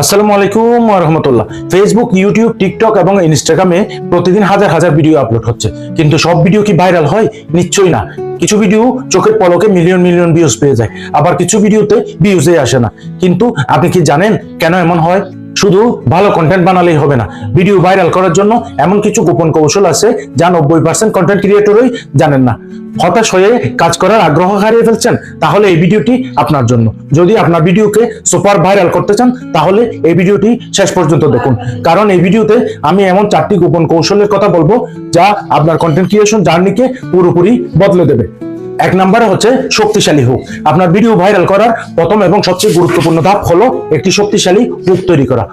আসসালামু আলাইকুম রহমতুল্লাহ। Facebook YouTube TikTok এবং ইনস্টাগ্রামে প্রতিদিন হাজার হাজার ভিডিও আপলোড হচ্ছে। কিন্তু সব ভিডিও কি ভাইরাল হয়? নিশ্চয়ই না। কিছু ভিডিও চোখের পলকে মিলিয়ন মিলিয়ন ভিউজ পেয়ে যায়। আবার কিছু ভিডিওতে ভিউজে আসে না। কিন্তু আপনি কি জানেন কেন এমন হয়? শুধু ভালো কন্টেন্ট বানালেই হবে না। ভিডিও ভাইরাল করার জন্য এমন কিছু গোপন কৌশল আছে যা নব্বই পার্সেন্ট কন্টেন্ট ক্রিয়েটরই জানেন না। হতাশ হয়ে কাজ করার আগ্রহ হারিয়ে ফেলছেন, তাহলে এই ভিডিওটি আপনার জন্য। যদি আপনার ভিডিওকে সুপার ভাইরাল করতে চান, তাহলে এই ভিডিওটি শেষ পর্যন্ত দেখুন। কারণ এই ভিডিওতে আমি এমন চারটি গোপন কৌশলের কথা বলব যা আপনার কন্টেন্ট ক্রিয়েশন জার্নিকে পুরোপুরি বদলে দেবে। এক নম্বরে হচ্ছে শক্তিশালী হুক। আপনার ভিডিও ভাইরাল করার প্রথম এবং সবচেয়ে গুরুত্বপূর্ণ ধাপ হলো একটি শক্তিশালী হুক তৈরি করা।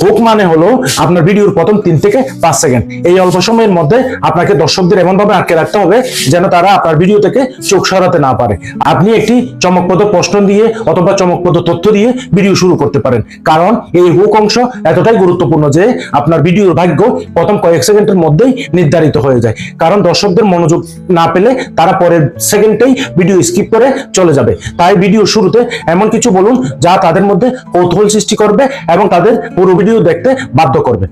হুক মানে হলো আপনার ভিডিওর প্রথম তিন থেকে পাঁচ সেকেন্ড এই অল্প সময়ের মধ্যে আপনাকে দর্শকদের এমন ভাবে আটকে রাখতে হবে যেন তারা আপনার ভিডিও থেকে চোখ সরাতে না পারে। আপনি একটি চমকপ্রদ প্রশ্ন দিয়ে অথবা চমকপ্রদ তথ্য দিয়ে ভিডিও শুরু করতে পারেন। কারণ এই হুক অংশ এতটাই গুরুত্বপূর্ণ যে আপনার ভিডিওর ভাগ্য প্রথম কয়েক সেকেন্ডের মধ্যেই নির্ধারিত হয়ে যায়। কারণ দর্শকদের মনোযোগ না পেলে তারা পরের সেকেন্ডেই ভিডিও স্কিপ করে চলে যাবে। তাই ভিডিও শুরুতে এমন কিছু বলুন যা তাদের মধ্যে কৌতূহল সৃষ্টি করবে এবং তাদের পুরো ভিডিও দেখতে বাধ্য করবে।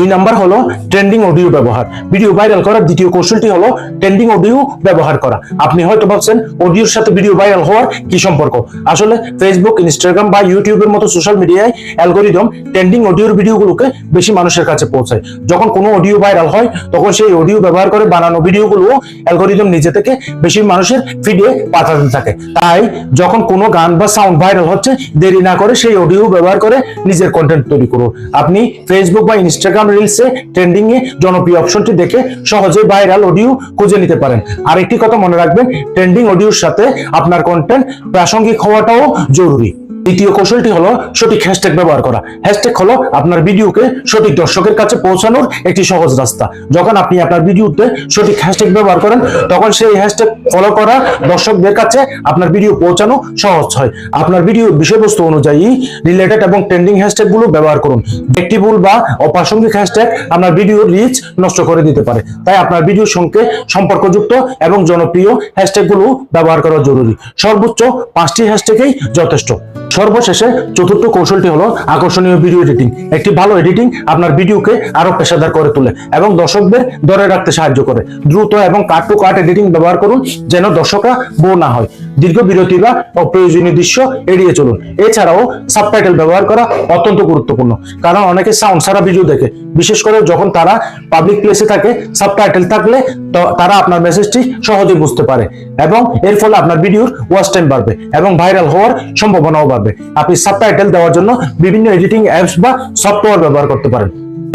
দুই নাম্বার হলো ট্রেন্ডিং অডিও ব্যবহার। ভিডিও ভাইরাল করার দ্বিতীয় কৌশলটি হলো ট্রেন্ডিং অডিও ব্যবহার করা। আপনি হয়তো ভাবছেন অডিওর সাথে ভিডিও ভাইরাল হওয়ার কি সম্পর্ক? আসলে ফেসবুক ইনস্টাগ্রাম বা ইউটিউবের মতো সোশ্যাল মিডিয়ায় অ্যালগোরিদম ট্রেন্ডিং অডিওর ভিডিওগুলোকে বেশি মানুষের কাছে পৌঁছায়। যখন কোনো অডিও ভাইরাল হয়, তখন সেই অডিও ব্যবহার করে বানানো ভিডিওগুলো অ্যালগোরিদম নিজে থেকে বেশি মানুষের ফিডে পাঠাতে থাকে। তাই যখন কোনো গান বা সাউন্ড ভাইরাল হচ্ছে, দেরি না করে সেই অডিও ব্যবহার করে নিজের কন্টেন্ট তৈরি করুন। আপনি ফেসবুক বা ইনস্টাগ্রাম রিলসে ট্রেন্ডিং এ জনপ্রিয় অপশনটি দেখে সহজে ভাইরাল অডিও খুঁজে নিতে পারেন। আর একটি কথা মনে রাখবেন ট্রেন্ডিং অডিওর সাথে আপনার কন্টেন্ট প্রাসঙ্গিক হওয়াটাও জরুরি। দ্বিতীয় কৌশলটি হলো সঠিক হ্যাশট্যাগ ব্যবহার করা। হ্যাশট্যাগ হলো আপনার ভিডিওকে সঠিক দর্শকের কাছে পৌঁছানোর একটি সহজ রাস্তা। যখন আপনি আপনার ভিডিওতে সঠিক হ্যাশট্যাগ ব্যবহার করেন, তখন সেই হ্যাশট্যাগ ফলো করা দর্শকদের কাছে আপনার ভিডিও পৌঁছানো সহজ হয়। আপনার ভিডিওর বিষয়বস্তু অনুযায়ী রিলেটেড এবং ট্রেন্ডিং হ্যাশট্যাগগুলো ব্যবহার করুন। একটি ভুল বা অপ্রাসঙ্গিক হ্যাশট্যাগ আপনার ভিডিওর রিচ নষ্ট করে দিতে পারে। তাই আপনার ভিডিওর সঙ্গে সম্পর্কযুক্ত এবং জনপ্রিয় হ্যাশট্যাগগুলো ব্যবহার করা জরুরি। সর্বোচ্চ পাঁচটি হ্যাশট্যাগই যথেষ্ট। সর্বশেষে চতুর্থ কৌশলটি হলো আকর্ষণীয় ভিডিও এডিটিং একটি ভালো এডিটিং আপনার ভিডিওকে আরও পেশাদার করে তোলে এবং দর্শকদের ধরে রাখতে সাহায্য করে। দ্রুত এবং কাট টু কাট এডিটিং ব্যবহার করুন যেন দর্শকরা বোর না হয়। দীর্ঘ বিরতি বা অপ্রয়োজনীয় দৃশ্য এড়িয়ে চলুন। এছাড়াও সাবটাইটেল ব্যবহার করা অত্যন্ত গুরুত্বপূর্ণ, কারণ অনেকে সাউন্ড সারা ভিডিও দেখে। বিশেষ করে যখন তারা পাবলিক প্লেসে থাকে সাবটাইটেল থাকলে তারা আপনার মেসেজটি সহজে বুঝতে পারে এবং এর ফলে আপনার ভিডিওর ওয়াচ টাইম বাড়বে এবং ভাইরাল হওয়ার সম্ভাবনাও বাড়বে। আপনি সাবটাইটেল দেওয়ার জন্য বিভিন্ন এডিটিং অ্যাপস বা সফটওয়্যার ব্যবহার করতে পারেন।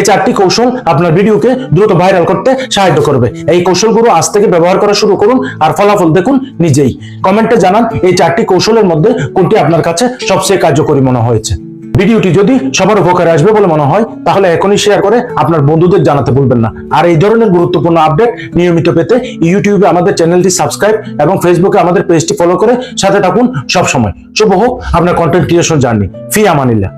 চারটি কৌশল আপনার ভিডিওকে দ্রুত ভাইরাল করতে সাহায্য করবে। এই কৌশলগুলো আজ থেকে ব্যবহার করা শুরু করুন আর ফলাফল দেখুন নিজেই। কমেন্টে জানান এই চারটি কৌশলের মধ্যে কোনটি আপনার কাছে সবচেয়ে কার্যকরী মনে হয়েছে। ভিডিওটি যদি সবার উপকারে আসবে বলে মনে হয়, তাহলে এখনই শেয়ার করে আপনার বন্ধুদের জানাতে ভুলবেন না। আর এই ধরনের গুরুত্বপূর্ণ আপডেট নিয়মিত পেতে ইউটিউবে আমাদের চ্যানেলটি সাবস্ক্রাইব এবং ফেসবুকে আমাদের পেজটি ফলো করে সাথে থাকুন সবসময়। শুভ হোক, আপনার কন্টেন্ট ক্রিয়েশন জার্নি ফি আমানিল্লাহ